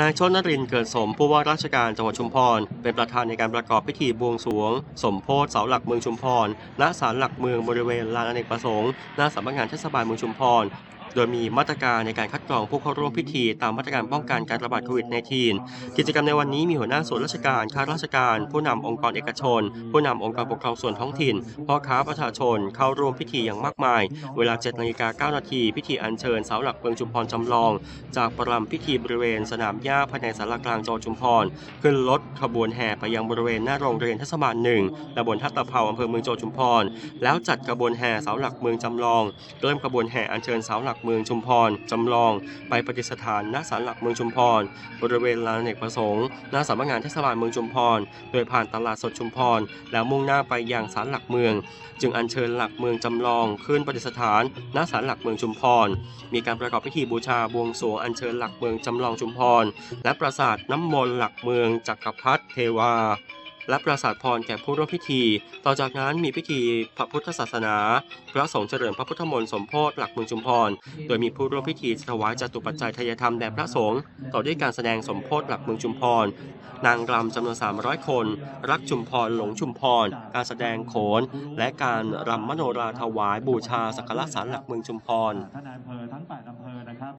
นายชนนรินเกิดสมผู้ว่าราชการจังหวัดชุมพร เป็นประธานในการประกอบพิธีบวงสรวง สมโพธิเสาหลักเมืองชุมพรณศาลหลักเมืองบริเวณลานอเนกประสงค์หน้าสำนักงานเทศบาลเมืองชุมพร โดยมีมาตรการในการคัดกรองผู้เข้าร่วมพิธีตามมาตรการป้องกันการระบาดโควิด -19 กิจกรรมในวันนี้มีหัวหน้าส่วนราชการข้าราชการ ผู้นำองค์กรเอกชน ผู้นำองค์กรปกครองส่วนท้องถิ่นพ่อค้าประชาชนเข้าร่วมพิธีอย่างมากมาย เวลา7นาฬิกา9นาทีพิธีอัญเชิญเสาหลักเมืองชุมพรจำลอง จากประรำพิธีบริเวณสนามหญ้าภายในศาลากลางจังหวัดชุมพรขึ้นรถขบวนแห่ไปยังบริเวณหน้าโรงเรียนเทศบาลหนึ่งตำบลทับตะเภาอำเภอเมืองจังหวัดชุมพรแล้วจัดขบวนแห่เสาหลักเมืองจำลอง เริ่มขบวนแห่อัญเชิญเสาหลักเมืองชุมพรจำลอง ไปประดิษฐานณศาลหลักเมืองชุมพร บริเวณลานเนกประสงค์หน้าสำนักงานเทศบาลเมืองชุมพร โดยผ่านตลาดสดชุมพร แล้วมุ่งหน้าไปยังศาลหลักเมือง จึงอัญเชิญหลักเมืองจำลองขึ้นประดิษฐานณศาลหลักเมืองชุมพร มีการประกอบพิธีบูชาบวงสรวงอัญเชิญหลักเมืองจำลองชุมพร และปราสาทน้ำมนต์หลักเมืองจักรพรรดิเทวา และปราสาทพรแก่ผู้ร่วมพิธี ต่อจากนั้นมีพิธีพระพุทธศาสนา พระสงฆ์เจริญพระพุทธมนต์สมโพธิหลักเมืองชุมพร โดยมีผู้ร่วมพิธีถวายจตุปัจจัยทายธรรมแด่พระสงฆ์ ต่อด้วยการแสดงสมโพธิหลักเมืองชุมพร นางรำจำนวน 300 คน รักชุมพรหลงชุมพร การแสดงโขน และการรำมโนราถวายบูชาสักการะสารหลักเมืองชุมพรท่านนายอำเภอทั้ง8อำเภอ